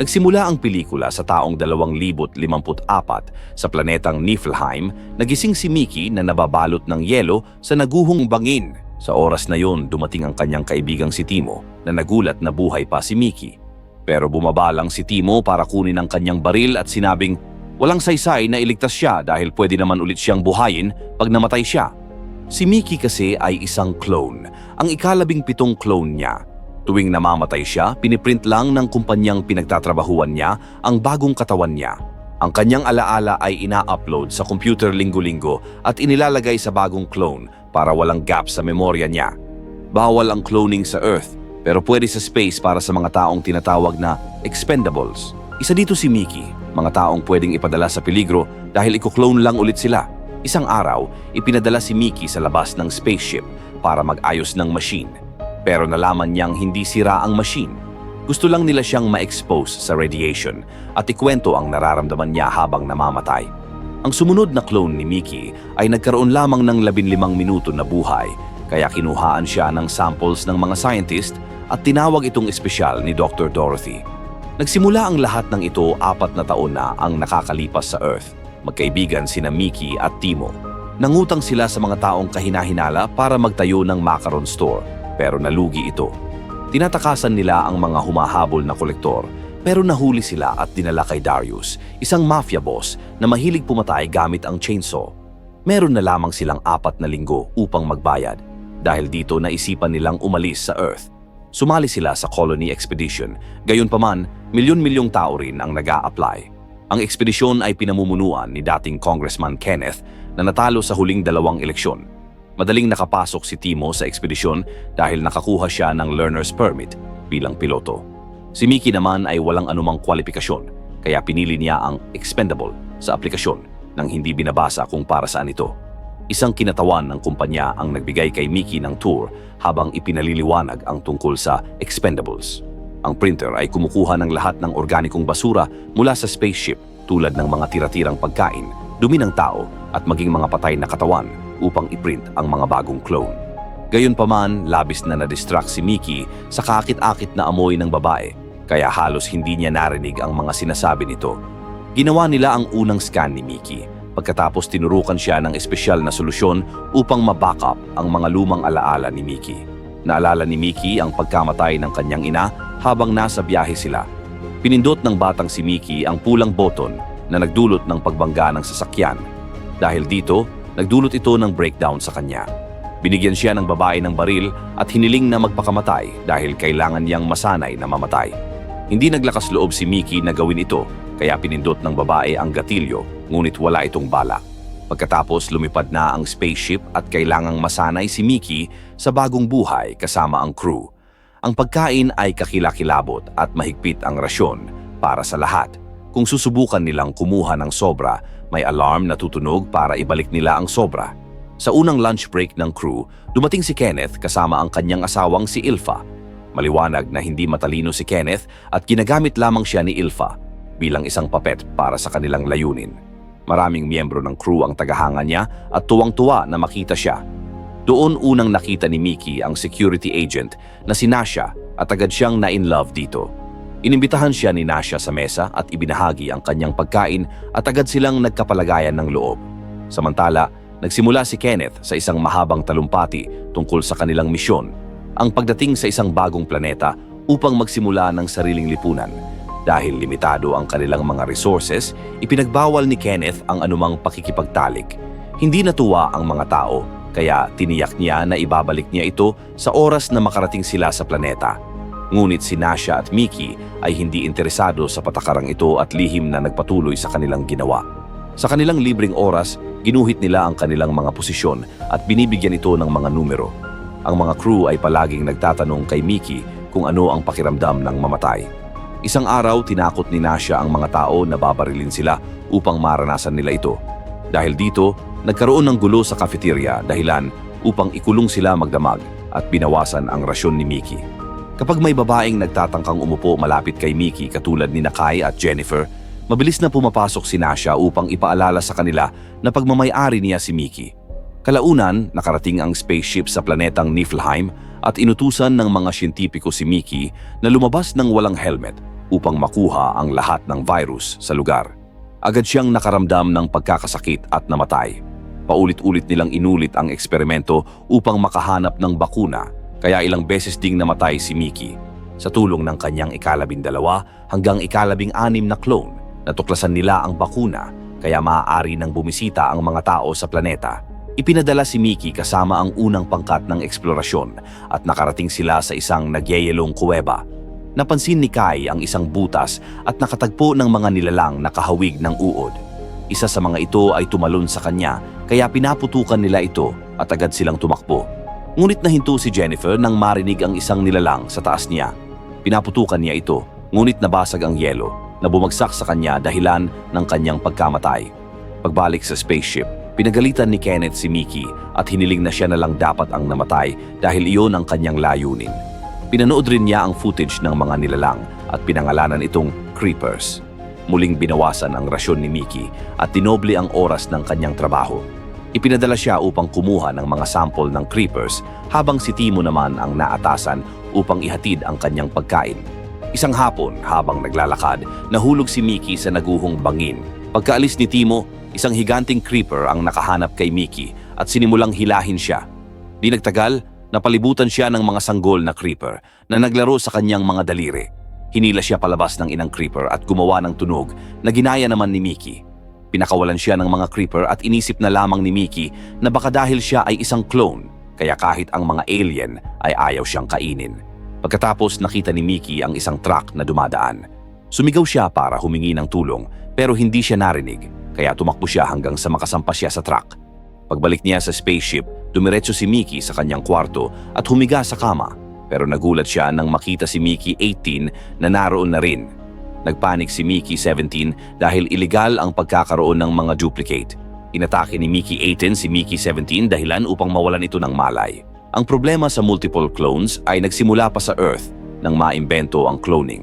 Nagsimula ang pelikula sa taong 2054 sa planetang Niflheim, nagising si Mickey na nababalot ng yelo sa naguhong bangin. Sa oras na yon, dumating ang kanyang kaibigang si Timo na nagulat na buhay pa si Mickey. Pero bumaba lang si Timo para kunin ang kanyang baril at sinabing walang saysay na iligtas siya dahil pwede naman ulit siyang buhayin pag namatay siya. Si Mickey kasi ay isang clone, ang ikalabing pitong clone niya. Tuwing namamatay siya, piniprint lang ng kumpanyang pinagtatrabahuan niya ang bagong katawan niya. Ang kanyang alaala ay ina-upload sa computer linggo-linggo at inilalagay sa bagong clone para walang gap sa memorya niya. Bawal ang cloning sa Earth, pero pwede sa space para sa mga taong tinatawag na expendables. Isa dito si Mickey, mga taong pwedeng ipadala sa peligro dahil iko-clone lang ulit sila. Isang araw, ipinadala si Mickey sa labas ng spaceship para mag-ayos ng machine. Pero nalaman niyang hindi sira ang machine. Gusto lang nila siyang ma-expose sa radiation at ikwento ang nararamdaman niya habang namamatay. Ang sumunod na clone ni Mickey ay nagkaroon lamang ng 15 minuto na buhay kaya kinuhaan siya ng samples ng mga scientist at tinawag itong espesyal ni Dr. Dorothy. Nagsimula ang lahat ng ito apat na taon na ang nakakalipas sa Earth. Magkaibigan sina Mickey at Timo. Nangutang sila sa mga taong kahinahinala para magtayo ng macaron store pero nalugi ito. Tinatakasan nila ang mga humahabol na kolektor pero nahuli sila at dinala kay Darius, isang mafia boss na mahilig pumatay gamit ang chainsaw. Meron na lamang silang apat na linggo upang magbayad. Dahil dito naisipan nilang umalis sa Earth. Sumali sila sa Colony Expedition, gayunpaman milyon-milyong tao rin ang nag apply Ang ekspedisyon ay pinamumunuan ni dating Congressman Kenneth na natalo sa huling dalawang eleksyon. Madaling nakapasok si Timo sa ekspedisyon dahil nakakuha siya ng learner's permit bilang piloto. Si Mickey naman ay walang anumang kwalifikasyon kaya pinili niya ang expendable sa aplikasyon nang hindi binabasa kung para saan ito. Isang kinatawan ng kumpanya ang nagbigay kay Mickey ng tour habang ipinaliliwanag ang tungkol sa expendables. Ang printer ay kumukuha ng lahat ng organikong basura mula sa spaceship tulad ng mga tira-tirang pagkain, dumi ng tao at maging mga patay na katawan upang iprint ang mga bagong clone. Gayunpaman, labis na na-distract si Mickey sa kakit-akit na amoy ng babae kaya halos hindi niya narinig ang mga sinasabi nito. Ginawa nila ang unang scan ni Mickey Pagkatapos tinurukan siya ng espesyal na solusyon upang ma-backup ang mga lumang alaala ni Mickey. Naalala ni Mickey ang pagkamatay ng kanyang ina habang nasa biyahe sila. Pinindot ng batang si Mickey ang pulang button na nagdulot ng pagbangga ng sasakyan. Dahil dito, nagdulot ito ng breakdown sa kanya. Binigyan siya ng babae ng baril at hiniling na magpakamatay dahil kailangan niyang masanay na mamatay. Hindi naglakas loob si Mickey na gawin ito kaya pinindot ng babae ang gatilyo ngunit wala itong bala. Pagkatapos lumipad na ang spaceship at kailangang masanay si Mickey sa bagong buhay kasama ang crew. Ang pagkain ay kakilakilabot at mahigpit ang rasyon para sa lahat. Kung susubukan nilang kumuha ng sobra, may alarm na tutunog para ibalik nila ang sobra. Sa unang lunch break ng crew, dumating si Kenneth kasama ang kanyang asawang si Ilfa. Maliwanag na hindi matalino si Kenneth at ginagamit lamang siya ni Ilfa bilang isang papet para sa kanilang layunin. Maraming miyembro ng crew ang tagahanga niya at tuwang-tuwa na makita siya. Doon unang nakita ni Mickey ang security agent na si Nasha at agad siyang na-in-love dito. Inimbitahan siya ni Nasha sa mesa at ibinahagi ang kanyang pagkain at agad silang nagkapalagayan ng loob. Samantala, nagsimula si Kenneth sa isang mahabang talumpati tungkol sa kanilang misyon, ang pagdating sa isang bagong planeta upang magsimula ng sariling lipunan dahil limitado ang kanilang mga resources, ipinagbawal ni Kenneth ang anumang pakikipagtalik. Hindi natuwa ang mga tao, kaya tiniyak niya na ibabalik niya ito sa oras na makarating sila sa planeta. Ngunit si Nasha at Mickey ay hindi interesado sa patakarang ito at lihim na nagpatuloy sa kanilang ginawa. Sa kanilang libreng oras, ginuhit nila ang kanilang mga posisyon at binibigyan ito ng mga numero. Ang mga crew ay palaging nagtatanong kay Mickey kung ano ang pakiramdam ng mamatay. Isang araw, tinakot ni Nasha ang mga tao na babarilin sila upang maranasan nila ito. Dahil dito, nagkaroon ng gulo sa cafeteria dahilan upang ikulong sila magdamag at binawasan ang rasyon ni Mickey. Kapag may babaeng nagtatangkang umupo malapit kay Mickey katulad ni Nakai at Jennifer, mabilis na pumapasok si Nasha upang ipaalala sa kanila na pagmamayari niya si Mickey. Kalaunan, nakarating ang spaceship sa planetang Niflheim at inutusan ng mga siyentipiko si Mickey na lumabas ng walang helmet upang makuha ang lahat ng virus sa lugar. Agad siyang nakaramdam ng pagkakasakit at namatay. Paulit-ulit nilang inulit ang eksperimento upang makahanap ng bakuna, kaya ilang beses ding namatay si Mickey. Sa tulong ng kanyang ikalabindalawa hanggang ikalabing anim na clone, natuklasan nila ang bakuna, kaya maaari nang bumisita ang mga tao sa planeta. Ipinadala si Mickey kasama ang unang pangkat ng eksplorasyon at nakarating sila sa isang nagyayelong kuweba. Napansin ni Kai ang isang butas at nakatagpo ng mga nilalang na kahawig ng uod. Isa sa mga ito ay tumalon sa kanya kaya pinaputukan nila ito at agad silang tumakbo. Ngunit nahinto si Jennifer nang marinig ang isang nilalang sa taas niya. Pinaputukan niya ito ngunit nabasag ang yelo na bumagsak sa kanya dahilan ng kanyang pagkamatay. Pagbalik sa spaceship, pinagalitan ni Kenneth si Mickey at hiniling na siya na lang dapat ang namatay dahil iyon ang kanyang layunin. Pinanood rin niya ang footage ng mga nilalang at pinangalanan itong creepers. Muling binawasan ang rasyon ni Mickey at dinoble ang oras ng kanyang trabaho. Ipinadala siya upang kumuha ng mga sample ng creepers habang si Timo naman ang naatasan upang ihatid ang kanyang pagkain. Isang hapon habang naglalakad, nahulog si Mickey sa naguhong bangin. Pagkaalis ni Timo, isang higanting creeper ang nakahanap kay Mickey at sinimulang hilahin siya. Di nagtagal, napalibutan siya ng mga sanggol na creeper na naglaro sa kanyang mga daliri. Hinila siya palabas ng inang creeper at gumawa ng tunog na ginaya naman ni Mickey. Pinakawalan siya ng mga creeper at inisip na lamang ni Mickey na baka dahil siya ay isang clone, kaya kahit ang mga alien ay ayaw siyang kainin. Pagkatapos nakita ni Mickey ang isang truck na dumadaan. Sumigaw siya para humingi ng tulong pero hindi siya narinig, kaya tumakbo siya hanggang sa makasampa siya sa truck. Pagbalik niya sa spaceship, dumiretso si Mickey sa kanyang kwarto at humiga sa kama. Pero nagulat siya nang makita si Mickey 18 na naroon na rin. Nagpanik si Mickey 17 dahil iligal ang pagkakaroon ng mga duplicate. Inatake ni Mickey 18 si Mickey 17 dahilan upang mawalan ito ng malay. Ang problema sa multiple clones ay nagsimula pa sa Earth nang maimbento ang cloning.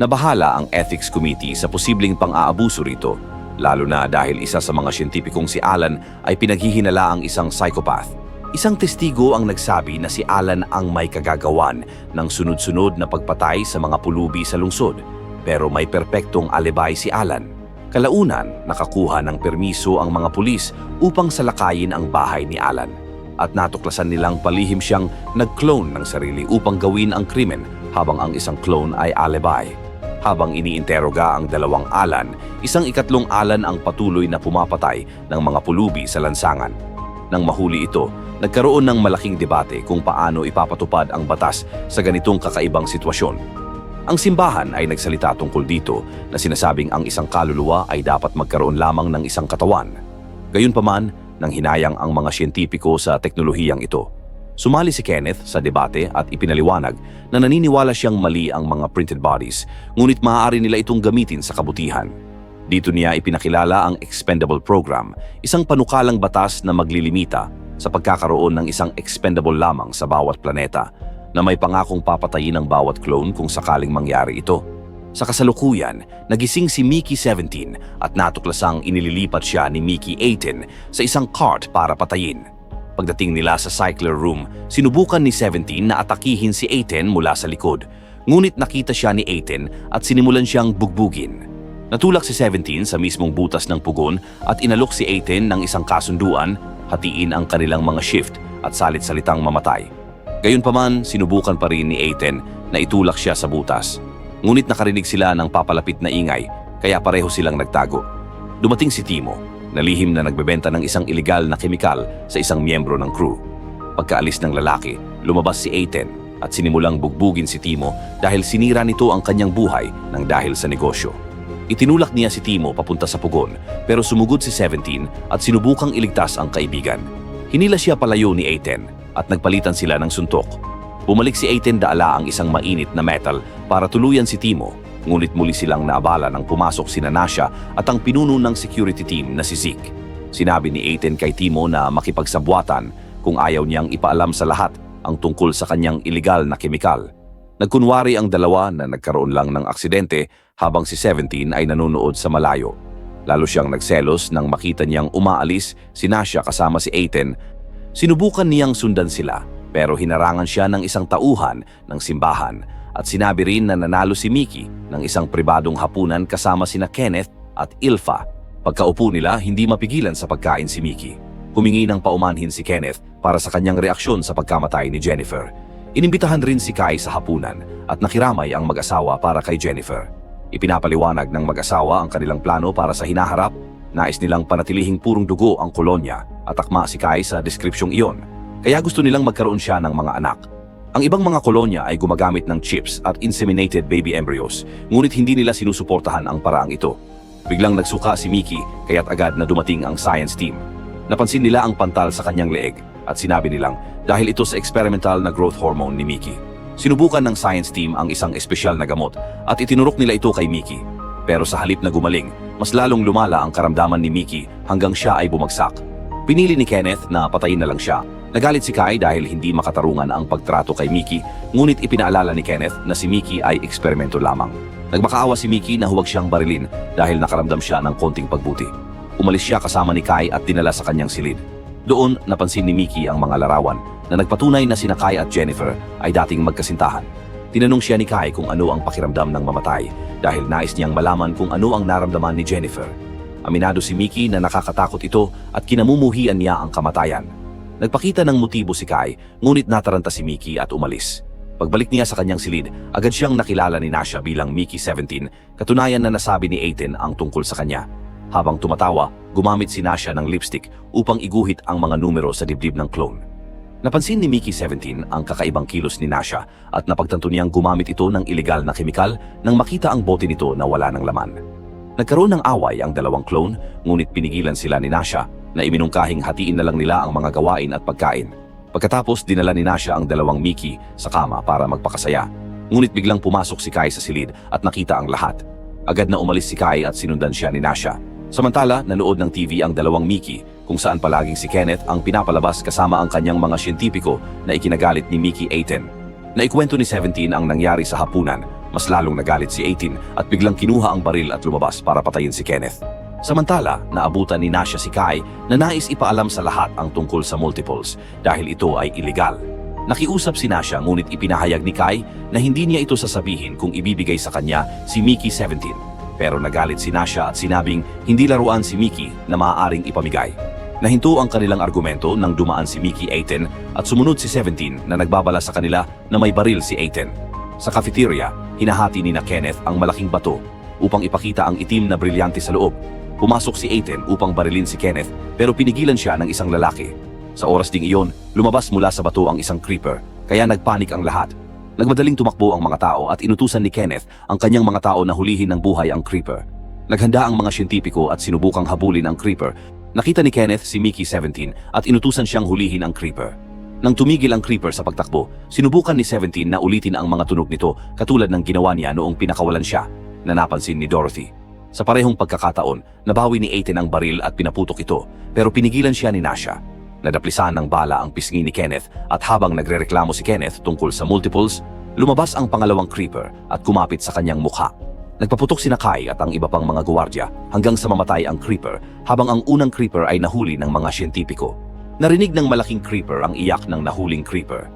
Nabahala ang Ethics Committee sa posibleng pang-aabuso rito, lalo na dahil isa sa mga siyentipikong si Alan ay pinaghihinala ang isang psychopath. Isang testigo ang nagsabi na si Alan ang may kagagawan ng sunod-sunod na pagpatay sa mga pulubi sa lungsod, pero may perpektong alibay si Alan. Kalaunan, nakakuha ng permiso ang mga pulis upang salakayin ang bahay ni Alan at natuklasan nilang palihim siyang nag-clone ng sarili upang gawin ang krimen habang ang isang clone ay alibi. Habang iniinteroga ang dalawang Alan, isang ikatlong Alan ang patuloy na pumapatay ng mga pulubi sa lansangan. Nang mahuli ito, nagkaroon ng malaking debate kung paano ipapatupad ang batas sa ganitong kakaibang sitwasyon. Ang simbahan ay nagsalita tungkol dito na sinasabing ang isang kaluluwa ay dapat magkaroon lamang ng isang katawan. Gayunpaman, nang hinayang ang mga siyentipiko sa teknolohiyang ito. Sumali si Kenneth sa debate at ipinaliwanag na naniniwala siyang mali ang mga printed bodies, ngunit maaari nila itong gamitin sa kabutihan. Dito niya ipinakilala ang Expendable Program, isang panukalang batas na maglilimita sa pagkakaroon ng isang expendable lamang sa bawat planeta na may pangakong papatayin ang bawat clone kung sakaling mangyari ito. Sa kasalukuyan, nagising si Mickey 17 at natuklasang inililipat siya ni Mickey 18 sa isang cart para patayin. Pagdating nila sa cycler room, sinubukan ni 17 na atakihin si 18 mula sa likod. Ngunit nakita siya ni 18 at sinimulan siyang bugbugin. Natulak si 17 sa mismong butas ng pugon at inalok si 18 ng isang kasunduan, hatiin ang kanilang mga shift at salit-salitang mamatay. Gayunpaman, sinubukan pa rin ni 18 na itulak siya sa butas. Ngunit nakarinig sila ng papalapit na ingay, kaya pareho silang nagtago. Dumating si Timo, na lihim na nagbebenta ng isang ilegal na kemikal sa isang miyembro ng crew. Pagkaalis ng lalaki, lumabas si Aten at sinimulang bugbugin si Timo dahil sinira nito ang kanyang buhay ng dahil sa negosyo. Itinulak niya si Timo papunta sa pugon pero sumugod si 17 at sinubukang iligtas ang kaibigan. Hinila siya palayo ni Aten at nagpalitan sila ng suntok Bumalik si Aiden daala ang isang mainit na metal para tuluyan si Timo, ngunit muli silang naabala nang pumasok si Nasha at ang pinuno ng security team na si Zeke. Sinabi ni Aiden kay Timo na makipagsabwatan kung ayaw niyang ipaalam sa lahat ang tungkol sa kanyang ilegal na kemikal. Nagkunwari ang dalawa na nagkaroon lang ng aksidente habang si 17 ay nanonood sa malayo. Lalo siyang nagselos nang makita niyang umaalis si Nasha kasama si Aiden. Sinubukan niyang sundan sila pero hinarangan siya ng isang tauhan ng simbahan at sinabi rin na nanalo si Mickey ng isang pribadong hapunan kasama sina Kenneth at Ilfa. Pagkaupo nila, hindi mapigilan sa pagkain si Mickey. Humingi ng paumanhin si Kenneth para sa kanyang reaksyon sa pagkamatay ni Jennifer. Inimbitahan rin si Kai sa hapunan at nakiramay ang mag-asawa para kay Jennifer. Ipinapaliwanag ng mag-asawa ang kanilang plano para sa hinaharap. Nais nilang panatilihing purong dugo ang kolonya at akma si Kai sa deskripsyong iyon. Kaya gusto nilang magkaroon siya ng mga anak. Ang ibang mga kolonya ay gumagamit ng chips at inseminated baby embryos, ngunit hindi nila sinusuportahan ang paraang ito. Biglang nagsuka si Mickey kaya't agad na dumating ang science team. Napansin nila ang pantal sa kanyang leeg at sinabi nilang dahil ito sa experimental na growth hormone ni Mickey. Sinubukan ng science team ang isang espesyal na gamot at itinurok nila ito kay Mickey. Pero sa halip na gumaling, mas lalong lumala ang karamdaman ni Mickey hanggang siya ay bumagsak. Pinili ni Kenneth na patayin na lang siya. Nagalit si Kai dahil hindi makatarungan ang pagtrato kay Mickey, ngunit ipinaalala ni Kenneth na si Mickey ay eksperimento lamang. Nagmakaawa si Mickey na huwag siyang barilin dahil nakaramdam siya ng konting pagbuti. Umalis siya kasama ni Kai at dinala sa kanyang silid. Doon, napansin ni Mickey ang mga larawan na nagpatunay na sina Kai at Jennifer ay dating magkasintahan. Tinanong siya ni Kai kung ano ang pakiramdam ng mamatay dahil nais niyang malaman kung ano ang naramdaman ni Jennifer. Aminado si Mickey na nakakatakot ito at kinamumuhian niya ang kamatayan. Nagpakita ng motibo si Kai, ngunit nataranta si Mickey at umalis. Pagbalik niya sa kanyang silid, agad siyang nakilala ni Nasha bilang Mickey 17, katunayan na nasabi ni Aiden ang tungkol sa kanya. Habang tumatawa, gumamit si Nasha ng lipstick upang iguhit ang mga numero sa dibdib ng clone. Napansin ni Mickey 17 ang kakaibang kilos ni Nasha at napagtanto niyang gumamit ito ng ilegal na kemikal nang makita ang bote nito na wala ng laman. Nagkaroon ng away ang dalawang clone ngunit pinigilan sila ni Nasha na iminungkahing hatiin na lang nila ang mga gawain at pagkain. Pagkatapos dinala ni Nasha ang dalawang Mickey sa kama para magpakasaya. Ngunit biglang pumasok si Kai sa silid at nakita ang lahat. Agad na umalis si Kai at sinundan siya ni Nasha. Samantala, nanood ng TV ang dalawang Mickey kung saan palaging si Kenneth ang pinapalabas kasama ang kanyang mga siyentipiko na ikinagalit ni Mickey 18. Naikwento ni 17 ang nangyari sa hapunan, mas lalong nagalit si 18 at biglang kinuha ang baril at lumabas para patayin si Kenneth. Samantala, naabutan ni Nasha si Kai na nais ipaalam sa lahat ang tungkol sa multiples dahil ito ay illegal. Nakiusap si Nasha ngunit ipinahayag ni Kai na hindi niya ito sasabihin kung ibibigay sa kanya si Mickey 17. Pero nagalit si Nasha at sinabing hindi laruan si Mickey na maaaring ipamigay. Nahinto ang kanilang argumento nang dumaan si Mickey 18 at sumunod si 17 na nagbabala sa kanila na may baril si 18. Sa cafeteria, hinahati ni na Kenneth ang malaking bato upang ipakita ang itim na brilyante sa loob. Pumasok si 18 upang barilin si Kenneth pero pinigilan siya ng isang lalaki. Sa oras ding iyon, lumabas mula sa bato ang isang creeper kaya nagpanik ang lahat. Nagmadaling tumakbo ang mga tao at inutusan ni Kenneth ang kanyang mga tao na hulihin ng buhay ang creeper. Naghanda ang mga siyentipiko at sinubukang habulin ang creeper. Nakita ni Kenneth si Mickey 17 at inutusan siyang hulihin ang creeper. Nang tumigil ang creeper sa pagtakbo, sinubukan ni 17 na ulitin ang mga tunog nito katulad ng ginawa niya noong pinakawalan siya na napansin ni Dorothy. Sa parehong pagkakataon, nabawi ni 18 ang baril at pinaputok ito pero pinigilan siya ni Nasha. Nadaplisan ng bala ang pisngi ni Kenneth at habang nagrereklamo si Kenneth tungkol sa multiples, lumabas ang pangalawang creeper at kumapit sa kanyang mukha. Nagpaputok si Nakai at ang iba pang mga guwardiya hanggang sa mamatay ang creeper habang ang unang creeper ay nahuli ng mga siyentipiko. Narinig ng malaking creeper ang iyak ng nahuling creeper.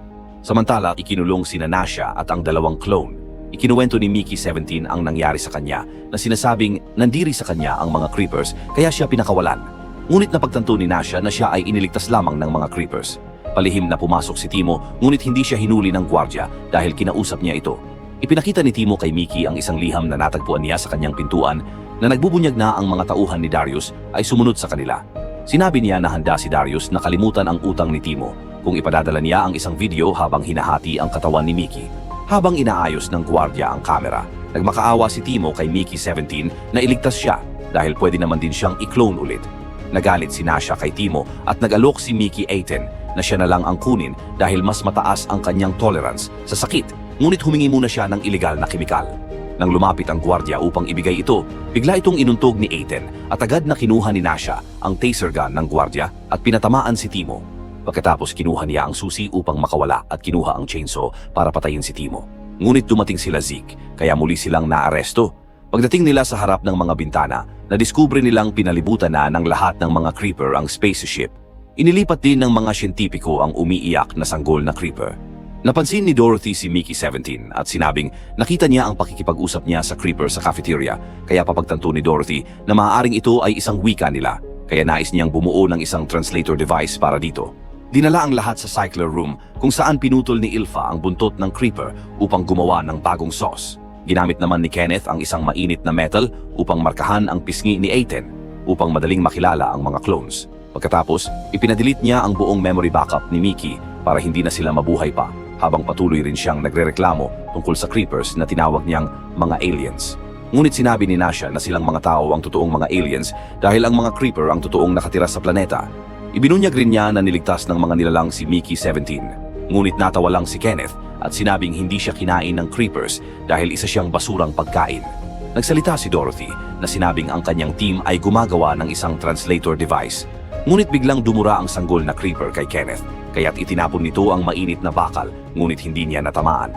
Samantala, ikinulong si Nasha at ang dalawang clone. Ikinuwento ni Mickey 17 ang nangyari sa kanya na sinasabing nandiri sa kanya ang mga creepers kaya siya pinakawalan. Ngunit napagtanto ni Nasha na siya ay iniligtas lamang ng mga creepers. Palihim na pumasok si Timo ngunit hindi siya hinuli ng gwardya dahil kinausap niya ito. Ipinakita ni Timo kay Mickey ang isang liham na natagpuan niya sa kanyang pintuan na nagbubunyag na ang mga tauhan ni Darius ay sumunod sa kanila. Sinabi niya na handa si Darius na kalimutan ang utang ni Timo kung ipadadala niya ang isang video habang hinahati ang katawan ni Mickey. Habang inaayos ng gwardya ang kamera, nagmakaawa si Timo kay Mickey 17 na iligtas siya dahil pwede naman din siyang i-clone ulit. Nagalit si Nasha kay Timo at nag-alok si Mickey 18 na siya na lang ang kunin dahil mas mataas ang kanyang tolerance sa sakit ngunit humingi muna siya ng ilegal na kemikal. Nang lumapit ang gwardya upang ibigay ito, bigla itong inuntog ni Aiden at agad na kinuha ni Nasha ang taser gun ng gwardya at pinatamaan si Timo. Pagkatapos kinuha niya ang susi upang makawala at kinuha ang chainsaw para patayin si Timo. Ngunit dumating sila Zeke, kaya muli silang naaresto. Pagdating nila sa harap ng mga bintana, nadiskubre nilang pinalibutan na ng lahat ng mga creeper ang spaceship. Inilipat din ng mga siyentipiko ang umiiyak na sanggol na creeper. Napansin ni Dorothy si Mickey 17 at sinabing nakita niya ang pakikipag-usap niya sa creeper sa cafeteria kaya papagtanto ni Dorothy na maaaring ito ay isang wika nila kaya nais niyang bumuo ng isang translator device para dito. Dinala ang lahat sa cycler room kung saan pinutol ni Ilfa ang buntot ng creeper upang gumawa ng bagong sauce. Ginamit naman ni Kenneth ang isang mainit na metal upang markahan ang pisngi ni Aiden upang madaling makilala ang mga clones. Pagkatapos, ipinadelete niya ang buong memory backup ni Mickey para hindi na sila mabuhay pa habang patuloy rin siyang nagrereklamo tungkol sa creepers na tinawag niyang mga aliens. Ngunit sinabi ni Nasha na silang mga tao ang totoong mga aliens dahil ang mga creeper ang totoong nakatira sa planeta. Ibinunyag rin niya na niligtas ng mga nilalang si Mickey 17. Ngunit natawa lang si Kenneth at sinabing hindi siya kinain ng creepers dahil isa siyang basurang pagkain. Nagsalita si Dorothy na sinabing ang kanyang team ay gumagawa ng isang translator device. Ngunit biglang dumura ang sanggol na creeper kay Kenneth, kaya't itinapon nito ang mainit na bakal, ngunit hindi niya natamaan.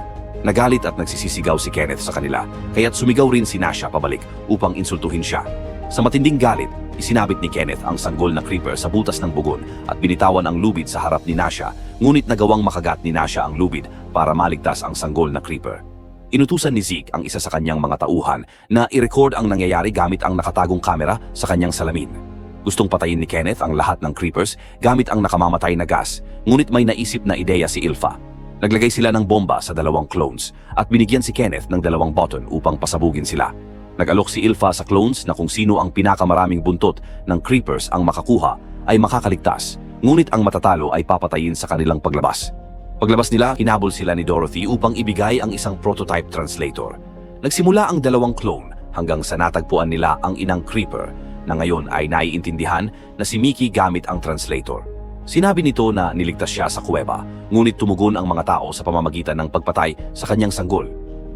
Nagalit at nagsisisigaw si Kenneth sa kanila, kaya't sumigaw rin si Nasha pabalik upang insultuhin siya. Sa matinding galit, isinabit ni Kenneth ang sanggol na creeper sa butas ng bugon at binitawan ang lubid sa harap ni Nasha, ngunit nagawang makagat ni Nasha ang lubid para maligtas ang sanggol na creeper. Inutusan ni Zeke ang isa sa kanyang mga tauhan na i-record ang nangyayari gamit ang nakatagong kamera sa kanyang salamin. Gustong patayin ni Kenneth ang lahat ng creepers gamit ang nakamamatay na gas, ngunit may naisip na ideya si Ilfa. Naglagay sila ng bomba sa dalawang clones at binigyan si Kenneth ng dalawang button upang pasabugin sila. Nag-alok si Ilfa sa clones na kung sino ang pinakamaraming buntot ng creepers ang makakuha ay makakaligtas, ngunit ang matatalo ay papatayin sa kanilang paglabas. Paglabas nila, hinabol sila ni Dorothy upang ibigay ang isang prototype translator. Nagsimula ang dalawang clone hanggang sa natagpuan nila ang inang creeper na ngayon ay naiintindihan na si Mickey gamit ang translator. Sinabi nito na niligtas siya sa kuweba, ngunit tumugon ang mga tao sa pamamagitan ng pagpatay sa kanyang sanggol.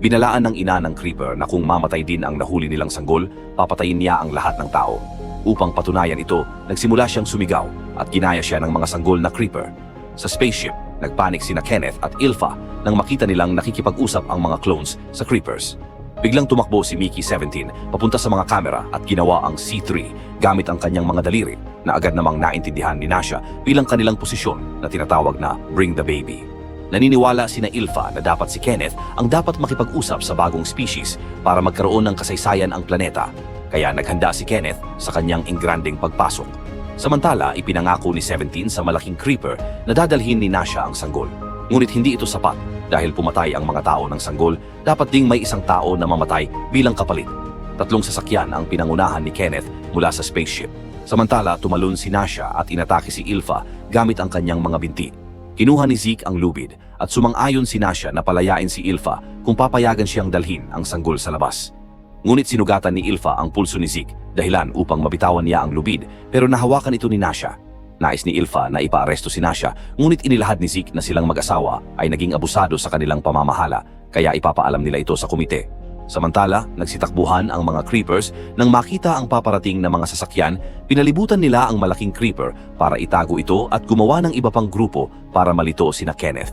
Binalaan ng ina ng creeper na kung mamatay din ang nahuli nilang sanggol, papatayin niya ang lahat ng tao. Upang patunayan ito, nagsimula siyang sumigaw at ginaya siya ng mga sanggol na creeper. Sa spaceship, nagpanik sina Kenneth at Ilfa nang makita nilang nakikipag-usap ang mga clones sa creepers. Biglang tumakbo si Mickey 17 papunta sa mga kamera at ginawa ang C3 gamit ang kanyang mga daliri na agad namang naintindihan ni Nasha bilang kanilang posisyon na tinatawag na Bring the Baby. Naniniwala sina Ilfa na dapat si Kenneth ang dapat makipag-usap sa bagong species para magkaroon ng kasaysayan ang planeta. Kaya naghanda si Kenneth sa kanyang ingranding pagpasok. Samantala, ipinangako ni 17 sa malaking creeper na dadalhin ni Nasha ang sanggol. Ngunit hindi ito sapat dahil pumatay ang mga tao ng sanggol, dapat ding may isang tao na mamatay bilang kapalit. Tatlong sasakyan ang pinangunahan ni Kenneth mula sa spaceship. Samantala, tumalon si Nasha at inatake si Ilfa gamit ang kanyang mga binti. Kinuha ni Zeke ang lubid at sumang-ayon si Nasha na palayain si Ilfa kung papayagan siyang dalhin ang sanggol sa labas. Ngunit sinugatan ni Ilfa ang pulso ni Zeke dahilan upang mabitawan niya ang lubid pero nahawakan ito ni Nasha. Nais ni Ilfa na ipaaresto si Nasha ngunit inilahad ni Zeke na silang mag-asawa ay naging abusado sa kanilang pamamahala kaya ipapaalam nila ito sa komite. Samantala, nagsitakbuhan ang mga creepers nang makita ang paparating na mga sasakyan, pinalibutan nila ang malaking creeper para itago ito at gumawa ng iba pang grupo para malito sina Kenneth.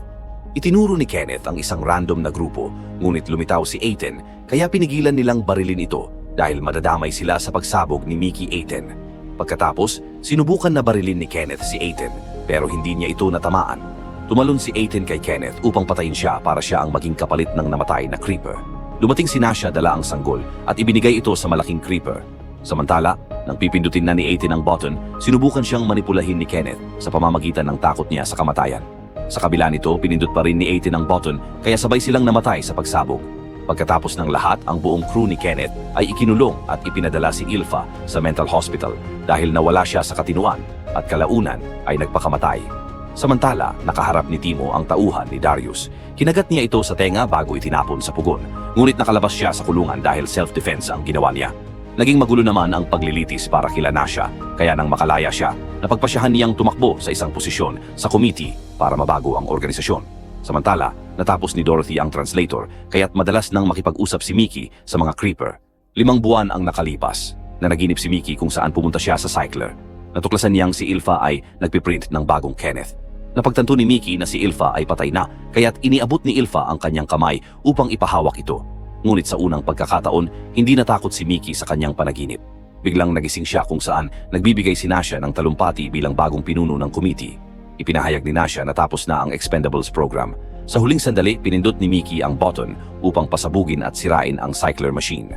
Itinuro ni Kenneth ang isang random na grupo, ngunit lumitaw si Aiden, kaya pinigilan nilang barilin ito dahil madadamay sila sa pagsabog ni Mickey Aiden. Pagkatapos, sinubukan na barilin ni Kenneth si Aiden, pero hindi niya ito natamaan. Tumalon si Aiden kay Kenneth upang patayin siya para siya ang maging kapalit ng namatay na creeper. Dumating si Nasha dala ang sanggol at ibinigay ito sa malaking creeper. Samantala, nang pipindutin na ni Aiden ang button, sinubukan siyang manipulahin ni Kenneth sa pamamagitan ng takot niya sa kamatayan. Sa kabila nito, pinindot pa rin ni Aiden ang button kaya sabay silang namatay sa pagsabog. Pagkatapos ng lahat, ang buong crew ni Kenneth ay ikinulong at ipinadala si Ilfa sa mental hospital dahil nawala siya sa katinuan at kalaunan ay nagpakamatay. Samantala, nakaharap ni Timo ang tauhan ni Darius. Kinagat niya ito sa tenga bago itinapon sa pugon. Ngunit nakalabas siya sa kulungan dahil self-defense ang ginawa niya. Naging magulo naman ang paglilitis para kila Nasha, kaya nang makalaya siya, napagpasyahan niyang tumakbo sa isang posisyon sa committee para mabago ang organisasyon. Samantala, natapos ni Dorothy ang translator, kaya't madalas nang makipag-usap si Mickey sa mga creeper. Limang buwan ang nakalipas, na naginip si Mickey kung saan pumunta siya sa cycler. Natuklasan niyang si Ilfa ay nagpiprint ng bagong Kenneth. Napagtanto ni Mickey na si Ilfa ay patay na, kaya't iniabot ni Ilfa ang kanyang kamay upang ipahawak ito. Ngunit sa unang pagkakataon, hindi natakot si Mickey sa kanyang panaginip. Biglang nagising siya kung saan nagbibigay si Nasha ng talumpati bilang bagong pinuno ng committee. Ipinahayag ni Nasha na tapos na ang Expendables program. Sa huling sandali, pinindot ni Mickey ang button upang pasabugin at sirain ang cycler machine.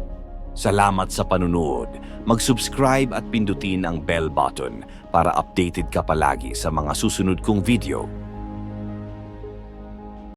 Salamat sa panunood. Mag-subscribe at pindutin ang bell button para updated ka palagi sa mga susunod kong video.